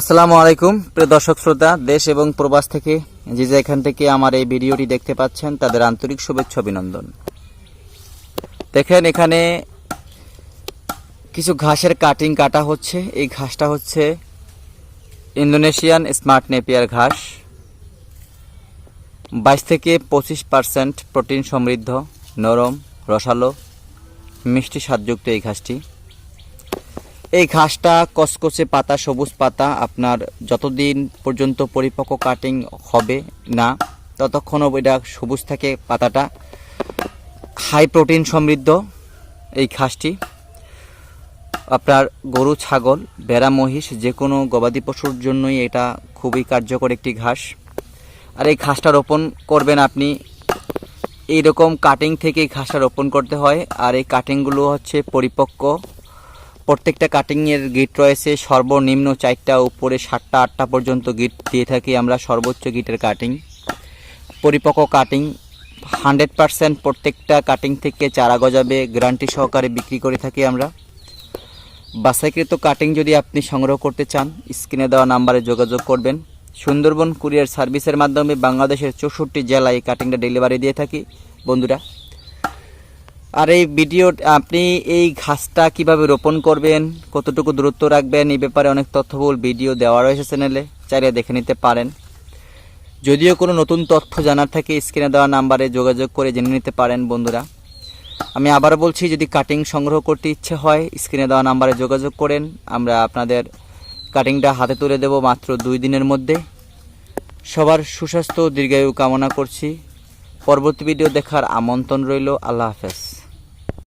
আসসালামু আলাইকুম, প্রিয় দর্শক শ্রোতা, দেশ এবং প্রবাস থেকে যে যে এখান থেকে আমার এই ভিডিওটি দেখতে পাচ্ছেন, তাদের আন্তরিক শুভেচ্ছা অভিনন্দন। দেখেন, এখানে কিছু ঘাসের কাটিং কাটা হচ্ছে। এই ঘাসটা হচ্ছে ইন্দোনেশিয়ান স্মার্ট নেপিয়ার ঘাস। বাইশ থেকে পঁচিশ পার্সেন্ট প্রোটিন সমৃদ্ধ, নরম, রসালো, মিষ্টি স্বাদযুক্ত এই ঘাসটি। এই ঘাসটা কসকসে পাতা, সবুজ পাতা, আপনার যতদিন পর্যন্ত পরিপক্ক কাটিং হবে না, ততক্ষণ এটা সবুজ থাকে পাতাটা। হাই প্রোটিন সমৃদ্ধ এই ঘাসটি। আপনার গরু, ছাগল, ভেড়া, মহিষ যে কোনো গবাদি পশুর জন্যই এটা খুবই কার্যকর একটি ঘাস। আর এই ঘাসটা রোপণ করবেন আপনি, এইরকম কাটিং থেকে ঘাসটা রোপণ করতে হয়। আর এই কাটিংগুলো হচ্ছে পরিপক্ক প্রত্যেকটা কাটিংয়ের গিট রয়েছে। সর্বনিম্ন চারটা, উপরে সাতটা, আটটা পর্যন্ত গিট দিয়ে থাকি আমরা, সর্বোচ্চ গিটের কাটিং পরিপক্ক কাটিং হান্ড্রেড পারসেন্ট প্রত্যেকটা কাটিং থেকে চারা গজাবে গ্যারান্টি সহকারে বিক্রি করে থাকি আমরা। বাসাইকৃত কাটিং যদি আপনি সংগ্রহ করতে চান স্ক্রিনে দেওয়া নাম্বারে যোগাযোগ করবেন। সুন্দরবন কুরিয়ার সার্ভিসের মাধ্যমে বাংলাদেশের চৌষট্টি জেলায় এই কাটিংটা ডেলিভারি দিয়ে থাকি। বন্ধুরা আর এই ভিডিও আপনি এই ঘাসটা কীভাবে রোপণ করবেন, কতটুকু দূরত্ব রাখবেন, এই ব্যাপারে অনেক তথ্যবহুল ভিডিও দেওয়া রয়েছে চ্যানেলে চাইলে দেখে নিতে পারেন। যদিও কোনো নতুন তথ্য জানার থাকে স্ক্রিনে দেওয়া নাম্বারে যোগাযোগ করে জেনে নিতে পারেন বন্ধুরা। আমি আবার বলছি, যদি কাটিং সংগ্রহ করতে ইচ্ছে হয় স্ক্রিনে দেওয়া নাম্বারে যোগাযোগ করেন। আমরা আপনাদের কাটিংটা হাতে তুলে দেব মাত্র দুই দিনের মধ্যে। সবার সুস্বাস্থ্য দীর্ঘায়ু কামনা করছি। পরবর্তী ভিডিও দেখার আমন্ত্রণ রইল। আল্লাহ হাফেজ।